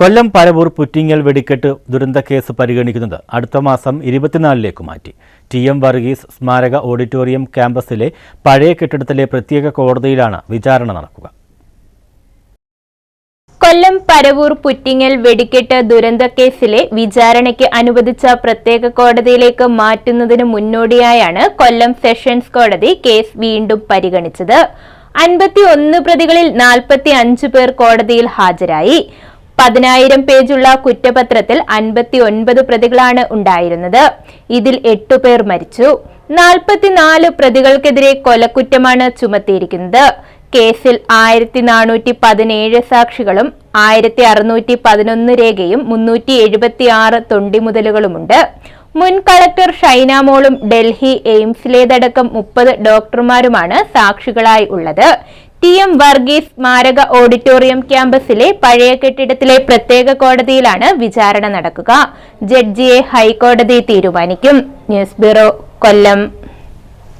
കൊല്ലം പരവൂർ പുറ്റിങ്ങൽ വെടിക്കെട്ട് ദുരന്ത കേസ് പരിഗണിക്കുന്നത് അടുത്ത മാസം ഇരുപത്തിനാലിലേക്ക് മാറ്റി. ടി എം വർഗീസ് സ്മാരക ഓഡിറ്റോറിയം ക്യാമ്പസിലെ പഴയ കെട്ടിടത്തിലെ പ്രത്യേക കോടതിയിലാണ് വിചാരണ നടക്കുക. കൊല്ലം പരവൂർ പുറ്റിങ്ങൽ വെടിക്കെട്ട് ദുരന്ത ദുരന്തക്കേസിലെ വിചാരണയ്ക്ക് അനുവദിച്ച പ്രത്യേക കോടതിയിലേക്ക് മാറ്റുന്നതിന് മുന്നോടിയായാണ് കൊല്ലം സെഷൻസ് കോടതി കേസ് വീണ്ടും പരിഗണിച്ചത്. അൻപത്തി ഒന്ന് പ്രതികളിൽ നാൽപ്പത്തി അഞ്ച് പേർ കോടതിയിൽ ഹാജരായി. പതിനായിരം പേജുള്ള കുറ്റപത്രത്തിൽ അൻപത്തി ഒൻപത് പ്രതികളാണ് ഉണ്ടായിരുന്നത്. ഇതിൽ എട്ടു പേർ മരിച്ചു. നാൽപ്പത്തിനാല് പ്രതികൾക്കെതിരെ കൊലക്കുറ്റമാണ് ചുമത്തിയിരിക്കുന്നത്. കേസിൽ ആയിരത്തി നാനൂറ്റി പതിനേഴ് സാക്ഷികളും ആയിരത്തി അറുന്നൂറ്റി പതിനൊന്ന് രേഖയും മുന്നൂറ്റി എഴുപത്തി ആറ് തൊണ്ടിമുതലുകളുമുണ്ട് മുൻ കളക്ടർ ഷൈന മോളും ഡൽഹി എയിംസിലേതടക്കം മുപ്പത് ഡോക്ടർമാരുമാണ് സാക്ഷികളായി ഉള്ളത്. ടി എം വർഗീസ് സ്മാരക ഓഡിറ്റോറിയം ക്യാമ്പസിലെ പഴയ കെട്ടിടത്തിലെ പ്രത്യേക കോടതിയിലാണ് വിചാരണ നടക്കുക. ജഡ്ജിയെ ഹൈക്കോടതി തീരുമാനിക്കും. News bureau Kollam.